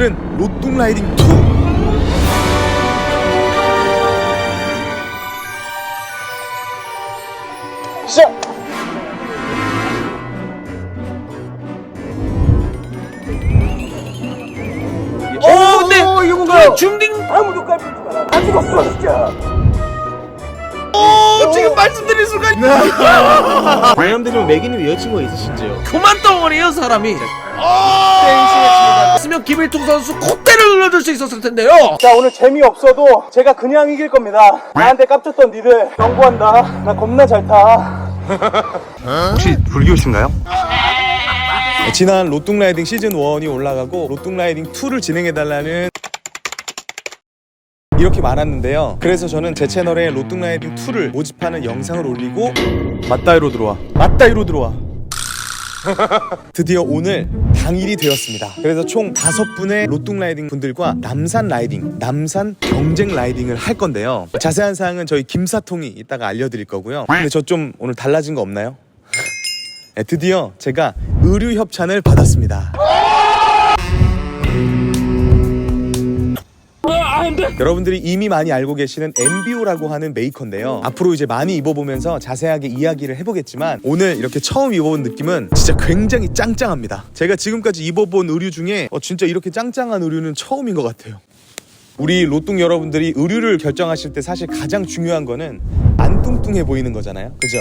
오늘은 로뚱 라이딩 2 시작! 어, 네. 이게 뭔가요? 중딩. 아무도 깔리지 마라. 안 죽었어, 진짜. 어, 지금 말씀드릴 순간 사람들이 매기님 여자친구가 있으신지요? 그만 덩어리요 사람이. 아, 했으면 김일통 선수 콧대를 눌러줄 수 있었을 텐데요. 자, 오늘 재미없어도 제가 그냥 이길 겁니다. 나한테 깝쳤던 니들 경고한다. 나 겁나 잘 타. 혹시 불교신가요? 지난 로뚱 라이딩 시즌 1이 올라가고 로뚱 라이딩 2를 진행해 달라는 이렇게 많았는데요. 그래서 저는 제 채널에 로뚱 라이딩 2를 모집하는 영상을 올리고 맞다이로 들어와. 맞다이로 들어와. 드디어 오늘 당일이 되었습니다. 그래서 총 다섯 분의 로뚱 라이딩 분들과 남산 라이딩, 남산 경쟁 라이딩을 할 건데요. 자세한 사항은 저희 김사통이 이따가 알려드릴 거고요. 근데 저 좀 오늘 달라진 거 없나요? 네, 드디어 제가 의류 협찬을 받았습니다. 여러분들이 이미 많이 알고 계시는 MBO라고 하는 메이커인데요. 앞으로 이제 많이 입어보면서 자세하게 이야기를 해보겠지만 오늘 이렇게 처음 입어본 느낌은 진짜 굉장히 짱짱합니다. 제가 지금까지 입어본 의류 중에 어, 진짜 이렇게 짱짱한 의류는 처음인 것 같아요. 우리 로뚱 여러분들이 의류를 결정하실 때 사실 가장 중요한 거는 안 뚱뚱해 보이는 거잖아요. 그죠?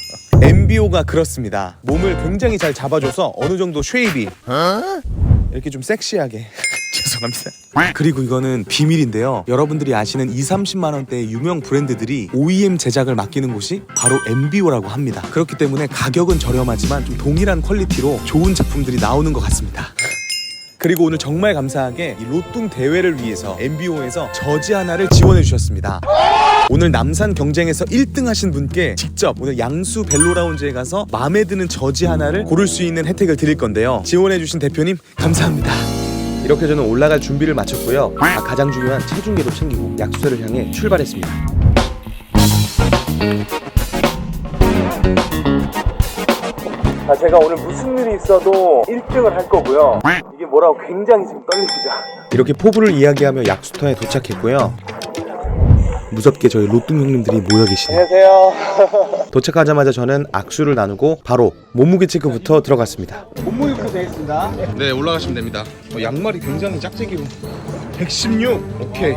MBO가 그렇습니다. 몸을 굉장히 잘 잡아줘서 어느 정도 쉐입이 이렇게 좀 섹시하게 죄송합니다. 그리고 이거는 비밀인데요. 여러분들이 아시는 2, 30만 원대의 유명 브랜드들이 OEM 제작을 맡기는 곳이 바로 MBO라고 합니다. 그렇기 때문에 가격은 저렴하지만 좀 동일한 퀄리티로 좋은 제품들이 나오는 것 같습니다. 그리고 오늘 정말 감사하게 이 로뚱 대회를 위해서 MBO에서 저지 하나를 지원해 주셨습니다. 오늘 남산 경쟁에서 1등 하신 분께 직접 오늘 양수 벨로 라운지에 가서 마음에 드는 저지 하나를 고를 수 있는 혜택을 드릴 건데요. 지원해 주신 대표님 감사합니다. 이렇게 저는 올라갈 준비를 마쳤고요. 아, 가장 중요한 체중계도 챙기고 약수를 향해 출발했습니다. 아, 제가 오늘 무슨 일이 있어도 1등을 할 거고요. 이게 뭐라고 굉장히 지금 떨립니다. 이렇게 포부를 이야기하며 약수터에 도착했고요. 무섭게 저희 로뚱 형님들이 모여 계시네요. 안녕하세요. 도착하자마자 저는 악수를 나누고 바로 몸무게 체크부터 들어갔습니다. 몸무게부터 되겠습니다. 네 올라가시면 됩니다. 어, 양말이 굉장히 짝짝이로 116 오케이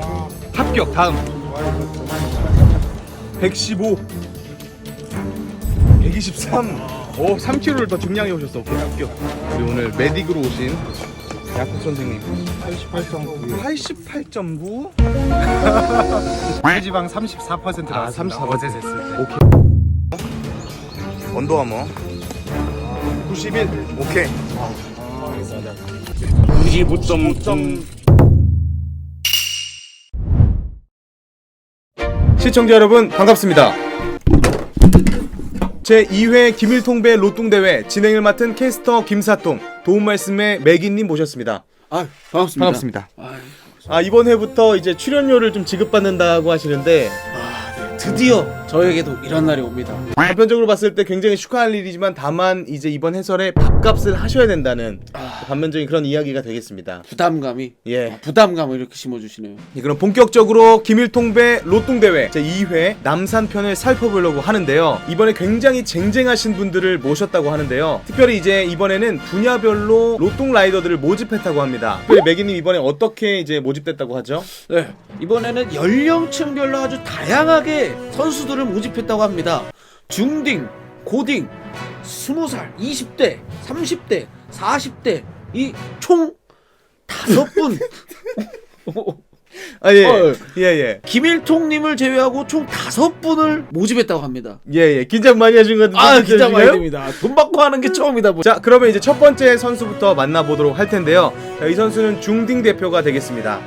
합격 다음 115 123 오 3kg를 더 증량해 오셨어. 오케이 합격. 우리 오늘 메딕으로 오신 약국 선생님. 88.9 88.9 체지방 34% 아, 나왔습니다. 34% 어제 쟀을 때. 오케이. 언더아머. 91 오케이. 99.5점 시청자 여러분 반갑습니다. 제 2회 김일통배 로뚱대회 진행을 맡은 캐스터 김사통 도움 말씀에 매기님 모셨습니다. 아, 반갑습니다. 반갑습니다. 아 이번 회부터 이제 출연료를 좀 지급받는다고 하시는데 드디어 저에게도 이런 날이 옵니다. 단편적으로 봤을 때 굉장히 축하할 일이지만 다만 이제 이번 해설에 밥값을 하셔야 된다는 반면적인 그런 이야기가 되겠습니다. 부담감이 예. 부담감을 이렇게 심어주시네요. 예, 그럼 본격적으로 김일통배 로뚱대회 제2회 남산편을 살펴보려고 하는데요. 이번에 굉장히 쟁쟁하신 분들을 모셨다고 하는데요. 특별히 이제 이번에는 분야별로 로뚱 라이더들을 모집했다고 합니다. 특별히 매기님 이번에 어떻게 이제 모집됐다고 하죠? 네, 이번에는 연령층별로 아주 다양하게 선수들을 모집했다고 합니다. 중딩, 고딩, 20살, 20대, 30대, 40대 이 총 다섯 분 아, 예. 어, 예, 예. 김일통님을 제외하고 총 다섯 분을 모집했다고 합니다. 예, 예. 긴장 많이 하신 것 같은데. 아, 진짜 긴장 많이? 됩니다. 돈 받고 하는 게 처음이다 보니. 자, 그러면 이제 첫 번째 선수부터 만나보도록 할 텐데요. 자, 이 선수는 중딩 대표가 되겠습니다.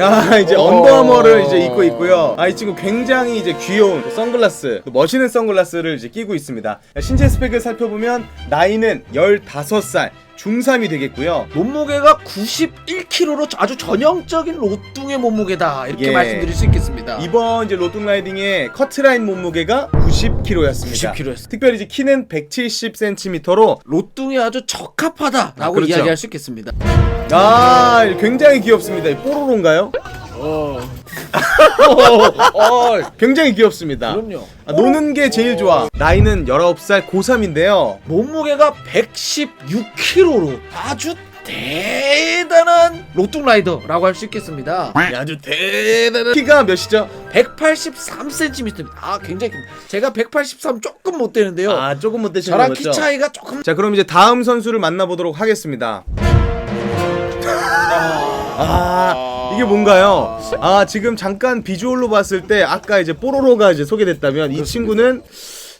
아 이제 오. 언더아머를 이제 입고 있고요. 아 이 친구 굉장히 이제 귀여운 또 선글라스, 또 멋있는 선글라스를 이제 끼고 있습니다. 신체 스펙을 살펴보면 나이는 15살, 중3이 되겠고요. 몸무게가 91kg로 아주 전형적인 로뚱의 몸무게다 이렇게 예. 말씀드릴 수 있겠습니다. 이번 이제 로뚱 라이딩의 커트라인 몸무게가 90kg였습니다. 90kg 였습니다. 특별히 이제 키는 170cm로 로뚱이 아주 적합하다라고 아, 그렇죠. 이야기할 수 있겠습니다. 아 굉장히 귀엽습니다. 이 뽀로로인가요? 어, 어, 굉장히 귀엽습니다. 그럼요. 아, 노는 게 제일 좋아. 나이는 19살 고3인데요. 몸무게가 116kg로 아주 대단한 로뚱 라이더라고 할 수 있겠습니다. 아주 대단한 키가 몇이죠? 183cm입니다. 아 굉장히 큽니다. 제가 183 조금 못 되는데요. 아 조금 못 되시는 저랑 거죠? 키 차이가 조금 자 그럼 이제 다음 선수를 만나보도록 하겠습니다. 아 이게 뭔가요? 아 지금 잠깐 비주얼로 봤을 때 아까 이제 뽀로로가 이제 소개됐다면 이 친구는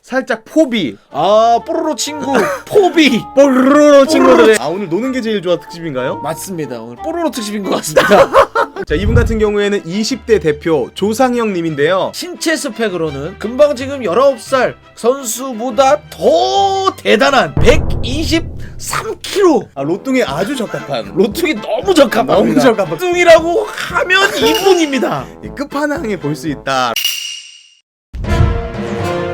살짝 포비 아 뽀로로 친구 포비 뽀로로 친구들의 아 오늘 노는 게 제일 좋아 특집인가요? 맞습니다. 오늘 뽀로로 특집인 것 같습니다. 자 이분 같은 경우에는 20대 대표 조상형 님인데요. 신체 스펙으로는 금방 지금 19살 선수보다 더 대단한 123kg 아 로뚱에 아주 적합한 로뚱이 너무 적합합니다. 너무 적합합니다. 로뚱이라고 하면 이분입니다. 이 끝판왕에 볼 수 있다.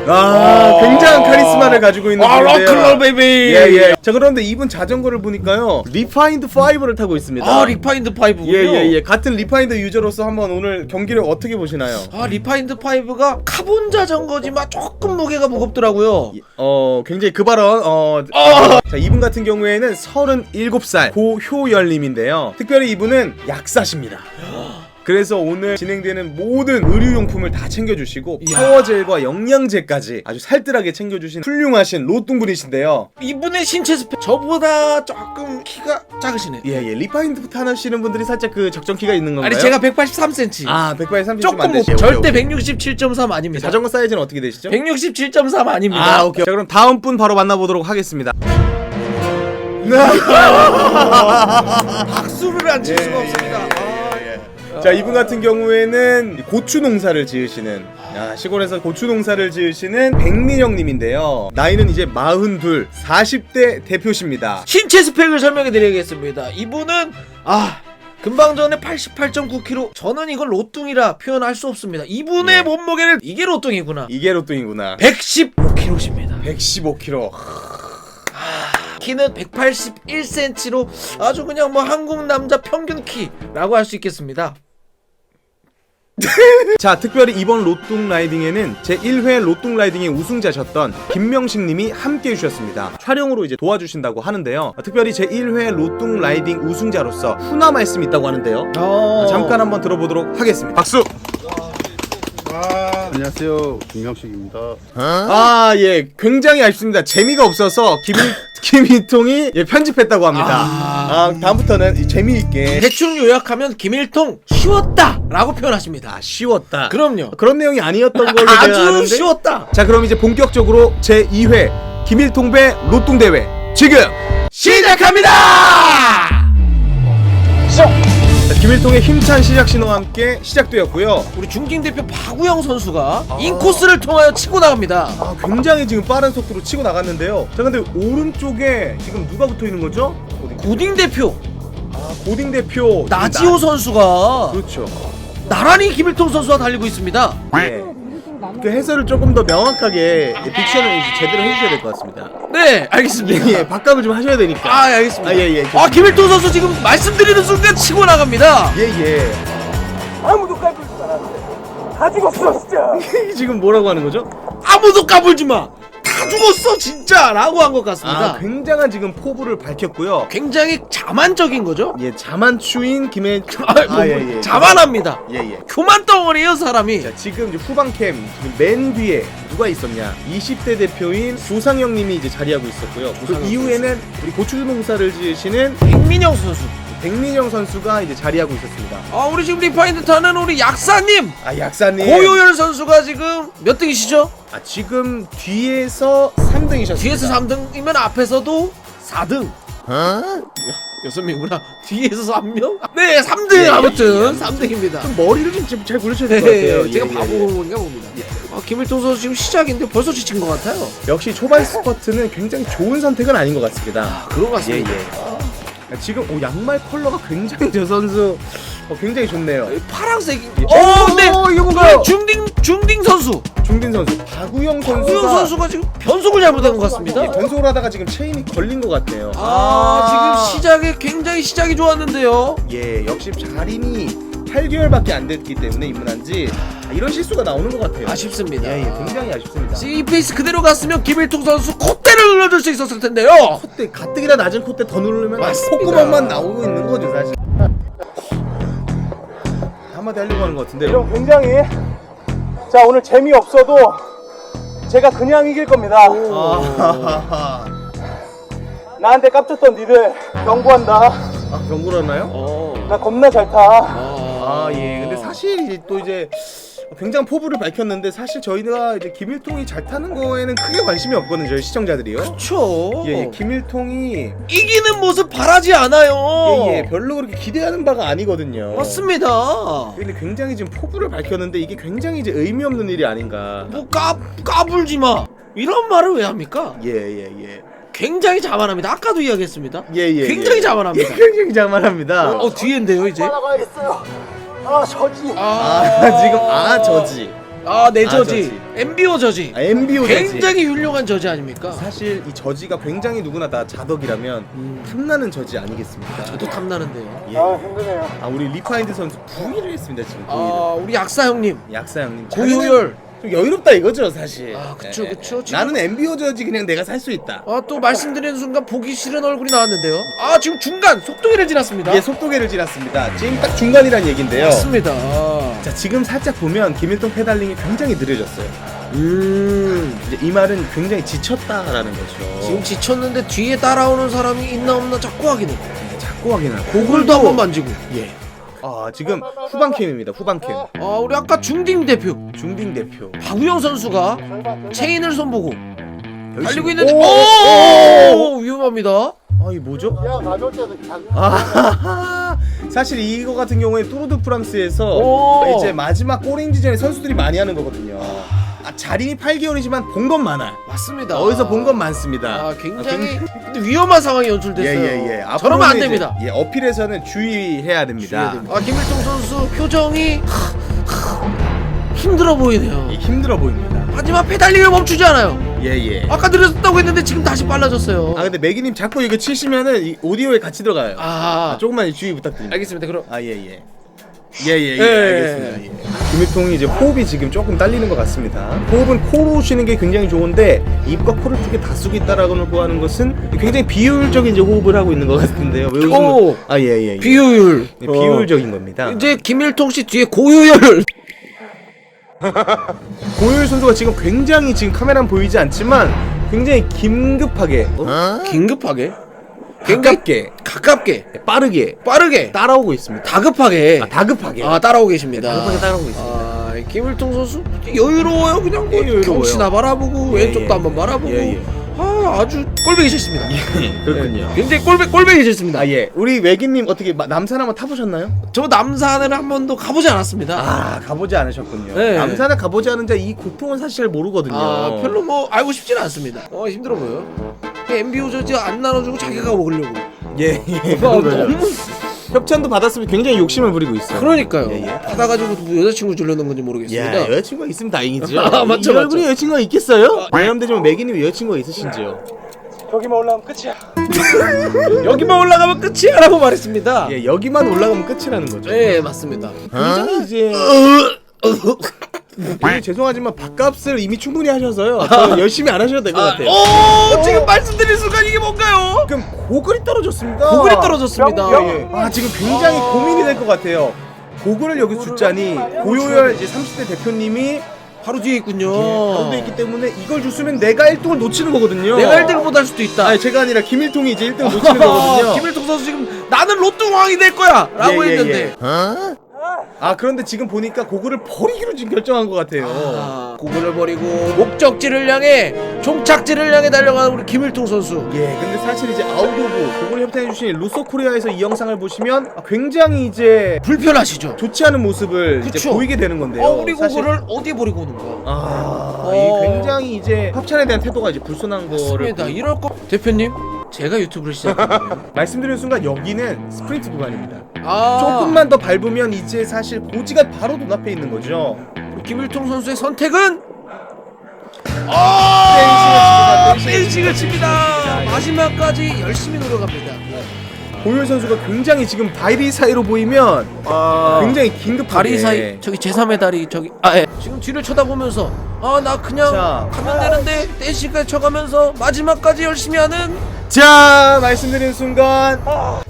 아, 굉장한 카리스마를 가지고 있는 아 분인데요. 락클럽 베이비. 예, 예. 자, 그런데 이분 자전거를 보니까요. 리파인드 5를 타고 있습니다. 아 리파인드 5군요. 예, 예, 예. 같은 리파인드 유저로서 한번 오늘 경기를 어떻게 보시나요? 아 리파인드 5가 카본 자전거지만 조금 무게가 무겁더라고요. 어, 굉장히 그 발언, 어. 자, 이분 같은 경우에는 37살 고효열 님인데요. 특별히 이분은 약사십니다. 그래서 오늘 진행되는 모든 의류용품을 다 챙겨주시고. 파워젤과 영양제까지 아주 살뜰하게 챙겨주신 훌륭하신 로뚱분이신데요. 이분의 신체 스펙 저보다 조금 키가 작으시네. 예, 예. 리파인드 타시는 분들이 살짝 그 적정 키가 있는 건가요? 아니 제가 183cm. 아, 180, 30 조금 못 절대 167.3 아닙니다. 자전거 사이즈는 어떻게 되시죠? 167.3 아닙니다. 아, 오케이. 자, 그럼 다음 분 바로 만나보도록 하겠습니다. 박수를 안 칠 수가 없습니다. 아, 자, 이분 같은 경우에는 고추 농사를 지으시는 야, 시골에서 고추 농사를 지으시는 백민영 님인데요. 나이는 이제 42, 40대 대표십니다. 신체 스펙을 설명해 드리겠습니다. 이분은 아 금방 전에 88.9kg. 저는 이걸 로뚱이라 표현할 수 없습니다. 이분의 예. 몸무게를 이게 로뚱이구나. 이게 로또이구나. 115kg입니다. 115kg. 키는 181cm로 아주 그냥 뭐 한국 남자 평균 키라고 할 수 있겠습니다. 자, 특별히 이번 로뚱 라이딩에는 제 1회 로뚱 라이딩의 우승자셨던 김명식 님이 함께 해주셨습니다. 촬영으로 이제 도와주신다고 하는데요. 특별히 제 1회 로뚱 라이딩 우승자로서 훈화 말씀이 있다고 하는데요. 어... 잠깐 한번 들어보도록 하겠습니다. 박수! 안녕하세요 김명식입니다 아, 예. 굉장히 아쉽습니다. 재미가 없어서 김, 김희통이 예, 편집했다고 합니다. 아. 아, 다음부터는 이 재미있게. 대충 요약하면 김일통 쉬웠다라고 표현하십니다. 아, 쉬웠다. 그럼요. 그런 내용이 아니었던 걸로 제가 아주 아는데. 쉬웠다. 자, 그럼 이제 본격적으로 제 2회 김일통배 로뚱대회 지금 시작합니다! 자, 김일통의 힘찬 시작 신호와 함께 시작되었고요. 우리 중진 대표 박우영 선수가 인코스를 통하여 치고 나갑니다. 아, 굉장히 지금 빠른 속도로 치고 나갔는데요. 자, 근데 오른쪽에 지금 누가 붙어 있는 거죠? 고딩 대표 아, 고딩 대표 나지호 나- 선수가 그렇죠. 나란히 김일통 선수와 달리고 있습니다. 예. 그 해설을 조금 더 명확하게 딕션을 이제 제대로 해주셔야 될 것 같습니다. 네, 알겠습니다. 예, 박감을 좀 하셔야 되니까. 아, 예, 알겠습니다. 아, 예, 예. 아, 김일통 선수 지금 말씀드리는 순간 치고 나갑니다. 예, 예. 아무도 깔보지 않았는데 다 죽었어 진짜 지금 뭐라고 하는 거죠? 아무도 까불지 마. 다 죽었어, 진짜 라고 한 것 같습니다. 아, 굉장한 지금 포부를 밝혔고요. 굉장히 자만적인 거죠? 예, 자만추인 김해. 아, 뭐, 아, 예, 예. 자만합니다. 예, 예. 교만 덩어리예요, 사람이. 자, 지금 이제 후방 캠 지금 맨 뒤에 누가 있었냐? 20대 대표인 조상영 님이 이제 자리하고 있었고요. 그 이후에는 우리 고추 농사를 지으시는 백민영 선수. 백민영 선수가 이제 자리하고 있었습니다. 아, 우리 지금 리파인드 타는 우리 약사님. 아, 약사님. 고요열 선수가 지금 몇 등이시죠? 아, 지금 뒤에서 3등이셨습니다. 뒤에서 3등이면 앞에서도 4등. 여섯 명이구나. 뒤에서 3명? 네, 3등 예, 예, 아무튼 예, 3등입니다. 좀 머리를 좀 잘 굴리셔야 될 것 같아요. 네, 제가 예, 예, 바보인가 봅니다. 아, 김일동 선수 지금 시작인데 벌써 지친 것 같아요. 역시 초반 스퍼트는 굉장히 좋은 선택은 아닌 것 같습니다. 아, 그런 것 같습니다. 예, 예. 지금 오, 양말 컬러가 굉장히 저 선수 어, 굉장히 좋네요. 이 파란색이. 예. 어, 근데 어, 이거 뭔가요? 중딩 중딩 선수 중빈 선수, 박우영 선수가 구영 선수가 지금 변속을 잘못한 것 같습니다. 예, 변속을 하다가 지금 체인이 걸린 것 같네요. 아, 지금 시작에 굉장히 시작이 좋았는데요. 예, 역시 자린이 8개월밖에 안 됐기 때문에 입문한지 아, 이런 실수가 나오는 것 같아요. 아쉽습니다. 예, 예, 굉장히 아쉽습니다. 이 페이스 그대로 갔으면 김일통 선수 콧대를 눌러줄 수 있었을 텐데요. 콧대 가뜩이나 낮은 콧대 더 누르면 맞습니다. 콧구멍만 나오고 있는 거죠 사실. 한마디 하려고 하는 것 같은데. 이런 굉장히 자 오늘 재미 없어도 제가 그냥 이길 겁니다 아, 나한테 깝쳤던 니들 경고한다 아 경고라나요? 어. 나 겁나 잘 타 아 예. 근데 사실 이제 또 이제 굉장히 포부를 밝혔는데 사실 저희가 이제 김일통이 잘 타는 거에는 크게 관심이 없거든요 저희 시청자들이요. 그쵸. 예, 예, 김일통이 이기는 모습 바라지 않아요. 예, 예, 별로 그렇게 기대하는 바가 아니거든요. 맞습니다. 근데 굉장히 지금 포부를 밝혔는데 이게 굉장히 이제 의미 없는 일이 아닌가. 뭐 까, 까불지 마. 이런 말을 왜 합니까? 예, 예, 예. 굉장히 자만합니다. 아까도 이야기했습니다. 예, 예. 굉장히 예. 자만합니다. 예, 굉장히 자만합니다. 어, 뒤엔데요, 이제? 나가야겠어요 아 저지 아, 아, 지금 아 저지. 아, 내 아, 저지. 저지. MBO 저지. 아, MBO 저지. 굉장히 훌륭한 저지 아닙니까? 사실 이 저지가 굉장히 누구나 다 자덕이라면 음, 탐나는 저지 아니겠습니까? 저도 탐나는데요. 예. 아 힘드네요 아 우리 리파인드 선수 부위를 했습니다 지금 부위를. 아, 우리 약사 형님. 약사 형님 고효열. 좀 여유롭다 이거죠 사실. 아, 그쵸, 예, 예. 그쵸. 지금- 나는 MBO 저지 그냥 내가 살 수 있다. 아, 또 말씀드리는 순간 보기 싫은 얼굴이 나왔는데요. 아, 지금 중간 속도기를 지났습니다. 예 속도계를 지났습니다. 지금 딱 중간이란 얘긴데요. 맞습니다. 자 지금 살짝 보면 김일동 페달링이 굉장히 느려졌어요. 음. 이제 이 말은 굉장히 지쳤다라는 거죠. 지금 지쳤는데 뒤에 따라오는 사람이 있나 없나 자꾸 확인해. 예, 자꾸 확인을. 고글도 한번 만지고. 예. 아 지금 후반 캠입니다. 후반 캠. 아, 우리 아까 중딩 대표 중딩 대표. 박우영 선수가 체인을 손보고 달리고 있는데 오! 오, 위험합니다. 아, 이 뭐죠? 야 때도 아, 사실 이거 같은 경우에 뚜르드 프랑스에서 오! 이제 마지막 꼬링 지전에 선수들이 많이 하는 거거든요. 아, 자린이 8개월이지만 본 건 많아요. 맞습니다. 어디서 본 건 많습니다. 아, 굉장히 근데 위험한 상황이 연출됐어요. 예예예. 저러면 안 됩니다. 예, 어필에서는 주의해야 됩니다. 아, 김일동 선수 표정이 힘들어 보이네요. 이 힘들어 보입니다. 하지만 페달링을 멈추지 않아요. 예예. 아까 느렸다고 했는데 지금 다시 빨라졌어요. 아 근데 매기님 자꾸 이거 치시면은 이 오디오에 같이 들어가요. 아, 아, 조금만 주의 부탁드립니다. 알겠습니다. 그럼 아 예예. 예예 예. 예, 알겠습니다. 예. 김일통이 이제 호흡이 지금 조금 딸리는 것 같습니다. 호흡은 코로 쉬는 게 굉장히 좋은데 입과 코를 두 개 다 쓰고 있다라고 하는 것은 굉장히 비효율적인 이제 호흡을 하고 있는 것 같은데요. 왜? 오! 아 예 예. 예. 비효율. 예, 비효율적인 겁니다. 이제 김일통 씨 뒤에 고효율. 고효율 선수가 지금 굉장히 지금 카메라는 보이지 않지만 굉장히 긴급하게 어? 긴급하게. 가깝게 가깝게. 빠르게 빠르게. 따라오고 있습니다. 다급하게. 아, 다급하게 아, 따라오고 계십니다. 다급하게 따라오고 있습니다. 아, 김일통 선수 여유로워요. 그냥 뭐 예, 여유로워요. 경치나 바라보고 예, 왼쪽도 예. 한번 바라보고. 예, 예. 아, 아주 꼴보기 싫습니다. 그렇군요. 굉장히 꼴배 꼴보기 싫습니다. 아 예, 우리 외기님 어떻게 마- 남산 한번 타보셨나요? 저 남산을 한 번도 가보지 않았습니다. 아 가보지 않으셨군요. 네. 남산을 가보지 않은 자 이 고통은 사실 잘 모르거든요. 아, 별로 뭐 알고 싶지는 않습니다. 어, 힘들어 보여. MBO 저지 안 나눠주고 자기가 먹으려고. 예, 예. 아, 그런 거죠. 협찬도 받았으면 굉장히 욕심을 부리고 있어요. 그러니까요. 예, 예. 받아가지고 뭐 여자친구 주려는 건지 모르겠습니다. 야, 여자친구가 있으면 다행이죠. 아, 맞죠, 이 맞죠. 얼굴에 여자친구가 있겠어요? 왜냐면 매기님 여자친구가 있으신지요? 저기만 올라가면 끝이야 여기만 올라가면 끝이야라고 말했습니다. 예, 여기만 올라가면 끝이라는 거죠. 네, 맞습니다. 굉장히 이제 예, 죄송하지만 밥값을 이미 충분히 하셔서요. 아. 저 열심히 안 하셔도 될 것 같아요. 오, 지금 말씀드린 순간 이게 뭔가요? 지금 고글이 떨어졌습니다. 고글이 떨어졌습니다. 영- 예, 예. 아 지금 굉장히 고민이 될 것 같아요. 고글을 여기 줬자니 고요열 이제 30대 대표님이 바로 뒤에 있군요. 바로 돼 있기 때문에 이걸 줬으면 내가 1등을 놓치는 거거든요. 내가 1등을 못 할 수도 있다. 아니 제가 아니라 김일통이 이제 1등을 놓치는 거거든요. 김일통 선수 지금 나는 로또 왕이 될 거야! 라고 예, 예, 했는데 예. 아 그런데 지금 보니까 고글을 버리기로 지금 결정한 것 같아요. 아, 고글을 버리고 목적지를 향해 종착지를 향해 달려가는 우리 김일통 선수. 예, 근데 사실 이제 아웃 오브 고글 협찬해 주신 루소 코리아에서 이 영상을 보시면 아, 굉장히 이제 불편하시죠? 좋지 않은 모습을 이제 그쵸. 보이게 되는 건데요. 어, 우리 사실- 고글을 어디 버리고 오는 거야? 아, 어. 이 굉장히 이제 협찬에 대한 태도가 이제 불손한 거를 맞습니다. 이럴 거 대표님, 제가 유튜브를 시작했거든요. 말씀드리는 순간 여기는 스프린트 구간입니다. 아, 조금만 더 밟으면 이제 사실 고지가 바로 눈앞에 있는 거죠. 김일통 선수의 선택은 아, 댄싱을 칩니다. 마지막까지 열심히 노력합니다. 고효 선수가 굉장히 지금 다리 사이로 보이면 아, 굉장히 긴급하게 다리 사이 저기 제3의 다리 저기 아 예. 지금 뒤를 쳐다보면서 아 나 그냥 자. 가면 되는데 댄싱까지 쳐가면서 마지막까지 열심히 하는 자 말씀드린 순간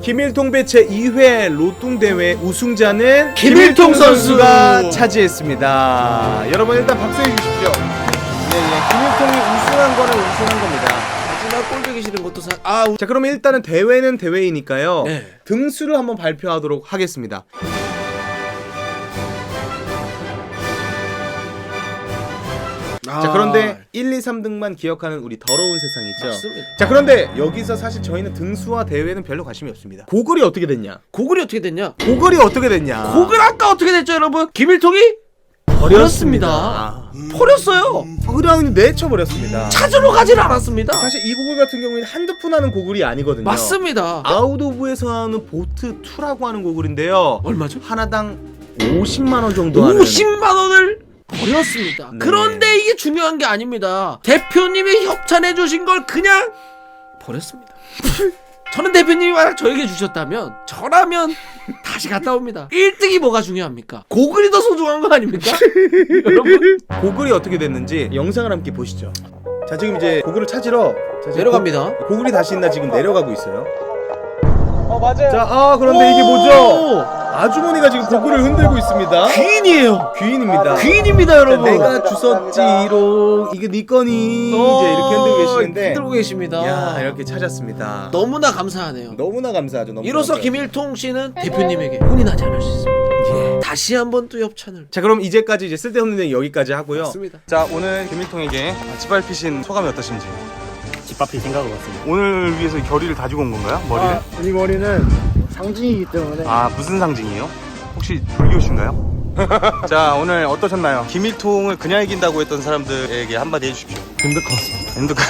김일통 배체 2회 로뚱 대회 우승자는 김일통 선수가 선수. 차지했습니다. 여러분 일단 박수해 주십시오. 예, 예. 김일통이 우승한 거는 우승한 싫은 것도 사... 아 우... 자 그러면 일단은 대회는 대회이니까요. 네. 등수를 한번 발표하도록 하겠습니다. 자 그런데 1, 2, 3등만 기억하는 우리 더러운 세상이죠. 맞습니다. 자 그런데 여기서 사실 저희는 등수와 대회는 별로 관심이 없습니다. 고글이 어떻게 됐냐? 고글이 어떻게 됐냐? 고글이 어떻게 됐냐? 고글 아까 어떻게 됐죠 여러분? 김일통이 버렸습니다. 버렸어요. 그냥 내쳐버렸습니다. 찾으러 가지는 않았습니다. 사실 이 고글 같은 경우에는 한두 푼 하는 고글이 아니거든요. 맞습니다. 아웃 오브에서 나오는 보트 2라고 하는 고글인데요. 얼마죠? 하나당 50만 원 정도 하는 50만 원을 버렸습니다. 네. 그런데 이게 중요한 게 아닙니다. 대표님이 협찬해 주신 걸 그냥 버렸습니다. 저는 대표님이 만약 저에게 주셨다면 저라면 다시 갔다 옵니다. 1등이 뭐가 중요합니까? 고글이 더 소중한 거 아닙니까? 여러분 고글이 어떻게 됐는지 영상을 함께 보시죠. 자 지금 이제 고글을 찾으러 자, 지금 내려갑니다. 고, 고글이 다시 있나 지금 내려가고 있어요. 어 맞아요. 자 아 그런데 이게 뭐죠? 아주머니가 지금 고글을 흔들고 있습니다. 귀인이에요. 귀인입니다. 귀인입니다, 자, 여러분. 내가 주웠지로 이게 네 거니 이제 이렇게 흔들고 계시는데 흔들고 계십니다. 야 이렇게 찾았습니다. 너무나 감사하네요. 너무나 감사하죠. 너무 이로써 감사해요. 김일통 씨는 대표님에게 혼이 나지 않을 수 있습니다. 다시 한번 또 협찬을. 자 그럼 이제까지 이제 쓸데없는 얘기 여기까지 하고요. 맞습니다. 자 오늘 김일통에게 짓밟히신 소감이 어떠신지 집밥이 생각을 봤습니다. 오늘 위해서 결의를 다지고 온 건가요? 머리를? 아, 이 머리는 상징이기 때문에 아 무슨 상징이에요? 혹시 불교신가요? 자 오늘 어떠셨나요? 김일통을 그냥 이긴다고 했던 사람들에게 한마디 해주십시오 힘들 것 같습니다. 힘들 것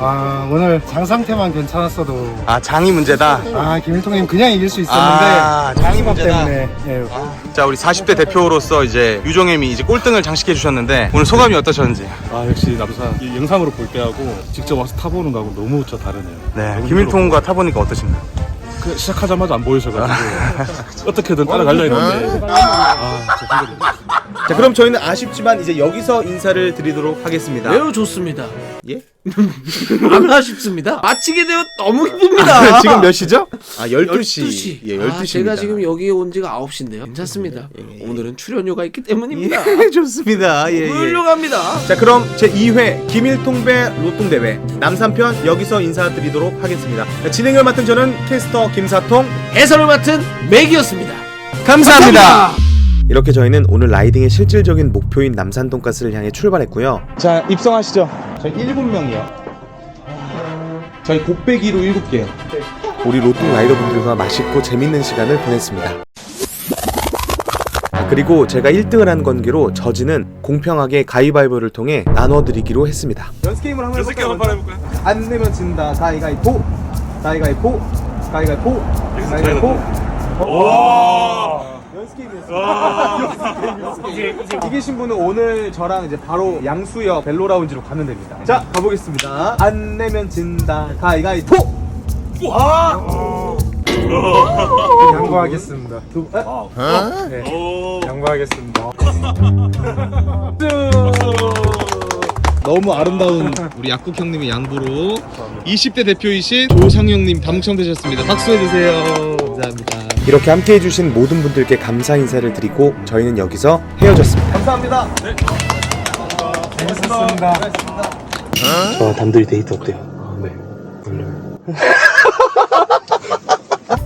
아 오늘 장 상태만 괜찮았어도 아 장이 문제다. 아 김일통님 그냥 이길 수 있었는데 아, 장이 밥 문제다. 때문에 예. 아. 자 우리 40대 대표로서 이제 유종혜미 이제 꼴등을 장식해 주셨는데 오늘 소감이 어떠셨는지. 아 역시 남산 이 영상으로 볼 때하고 직접 와서 타보는 거하고 너무 저 다르네요. 네 김일통과 타보니까 어떠신가요? 그 시작하자마자 안 보이셔가지고 어떻게든 따라가려 했는데 아 힘들어요. 자 그럼 저희는 아쉽지만 이제 여기서 인사를 드리도록 하겠습니다. 매우 좋습니다. 예? 안 아쉽습니다. 마치게 되면 너무 기쁩니다. 지금 몇 시죠? 아 12시. 12시. 예, 아, 12시입니다. 제가 지금 여기에 온 지가 9시인데요. 괜찮습니다. 오늘은 출연료가 있기 때문입니다. 예, 좋습니다. 예, 예. 훌륭합니다. 자 그럼 제 2회 김일통배 로뚱대회 남산편 여기서 인사드리도록 하겠습니다. 자, 진행을 맡은 저는 캐스터 김사통 해설을 맡은 맥이었습니다. 감사합니다. 이렇게 저희는 오늘 라이딩의 실질적인 목표인 남산 돈가스를 향해 출발했고요. 자 입성하시죠. 저희 7명이요. 저희 곱빼기로 7개요. 우리 로뚱 라이더분들과 맛있고 재밌는 시간을 보냈습니다. 아, 그리고 제가 1등을 한 관계로 저지는 공평하게 가위바위보를 통해 나눠드리기로 했습니다. 연습 게임을 한번 해볼까요? 안 내면 진다. 가위가위보. 가위가위보. 가위가위보. 가위가위보. 연습 게임이었습니다. 이기신 분은 오늘 저랑 이제 바로 양수역 벨로라운지로 가면 됩니다. 자, 가보겠습니다. 안 내면 진다. 가위가위보. 양보하겠습니다. 두, 아, 네. 양보하겠습니다. 너무 아름다운 우리 약국 형님의 양보로 20대 대표이신 조상영님 당첨되셨습니다. 박수 해주세요. 감사합니다. 이렇게 함께 해주신 모든 분들께 감사 인사를 드리고 저희는 여기서 헤어졌습니다. 감사합니다. 재밌었습니다. 저 단둘이 데이트 어때요? 네.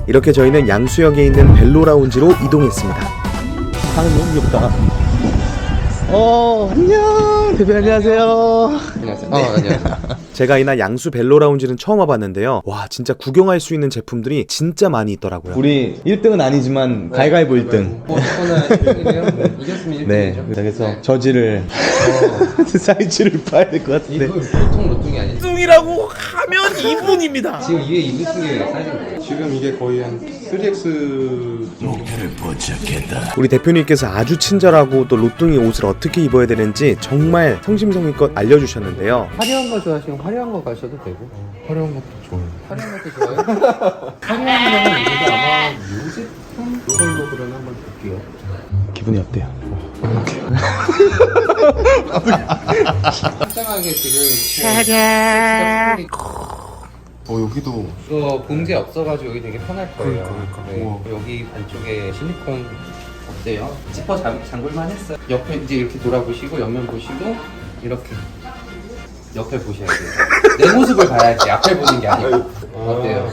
이렇게 저희는 양수역에 있는 벨로 라운지로 이동했습니다. 아 너무 귀엽다. 어 안녕 대표 안녕하세요. 안녕하세요. 어, 안녕하세요. 제가 이날 양수 벨로 라운지는 처음 와봤는데요. 와 진짜 구경할 수 있는 제품들이 진짜 많이 있더라고요. 우리 1등은 아니지만 가위가위보 1등. 뭐, 어쨌거나 1등이네요. 이겼으면 1등이죠. 네, 그래서 저지를 사이즈를 봐야 될 것 같은데. 이거 보통 로뚱이 아니죠. 뚱이라고 하면 이분입니다. 지금 이게 사이즈인가요? 지금 이게 거의 한 3X 정도. 우리 대표님께서 아주 친절하고 또 로뚱이 옷을 어떻게 입어야 되는지 정말 성심성의껏 알려주셨는데요. 화려한 거 좋아하시면 화려한 거 가셔도 되고. 화려한 것도 좋아요. 화려한 것도 좋아요? 화려한 거는 이거 아마 요 제품? 이걸로 그러면 한번 볼게요. 기분이 어때요? 굉장하게 지금 어 여기도 이거 봉제 없어가지고 여기 되게 편할 거예요. 그러니까, 그러니까. 네. 여기 안쪽에 실리콘 어때요? 지퍼 잠, 잠글만 했어요. 옆에 이제 이렇게 돌아보시고 옆면 보시고 이렇게 옆에 보셔야 돼요. 내 모습을 봐야지 앞에 보는 게 아니고 어때요?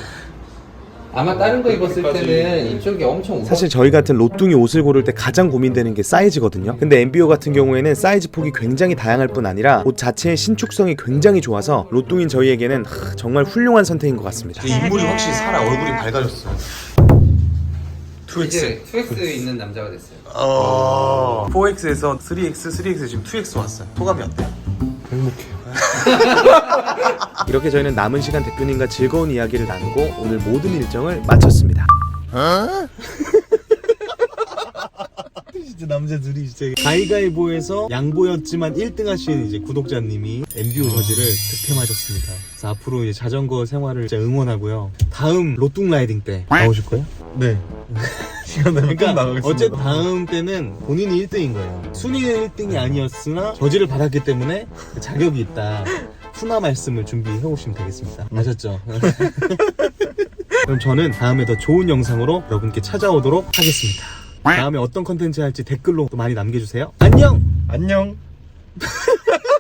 아마 다른 거 입었을 때는 이쪽이 엄청 사실 저희 같은 로뚱이 옷을 고를 때 가장 고민되는 게 사이즈거든요. 근데 MBO 같은 경우에는 사이즈 폭이 굉장히 다양할 뿐 아니라 옷 자체의 신축성이 굉장히 좋아서 로뚱인 저희에게는 하, 정말 훌륭한 선택인 것 같습니다. 인물이 확실히 살아 얼굴이 밝아졌어. 이제 2X 있는 남자가 됐어요. 어. 4X에서 3X, 3X 지금 2X 왔어요. 소감이 어때요? 이렇게 저희는 남은 시간 대표님과 즐거운 이야기를 나누고 오늘 모든 일정을 마쳤습니다. 진짜 남자들이 진짜 가위가위보에서 양보였지만 1등 하신 이제 구독자님이 MBO 저지를 득템하셨습니다. 그래서 앞으로 이제 자전거 생활을 진짜 응원하고요. 다음 로뚱 라이딩 때 나오실 거예요? 네. 시간 되면 그러니까 어쨌든 다음 때는 본인이 1등인 거예요. 순위는 1등이 아니었으나 저지를 받았기 때문에 자격이 있다. 훈화 말씀을 준비해 오시면 되겠습니다. 아셨죠? 그럼 저는 다음에 더 좋은 영상으로 여러분께 찾아오도록 하겠습니다. 다음에 어떤 컨텐츠 할지 댓글로 또 많이 남겨주세요. 안녕! 안녕.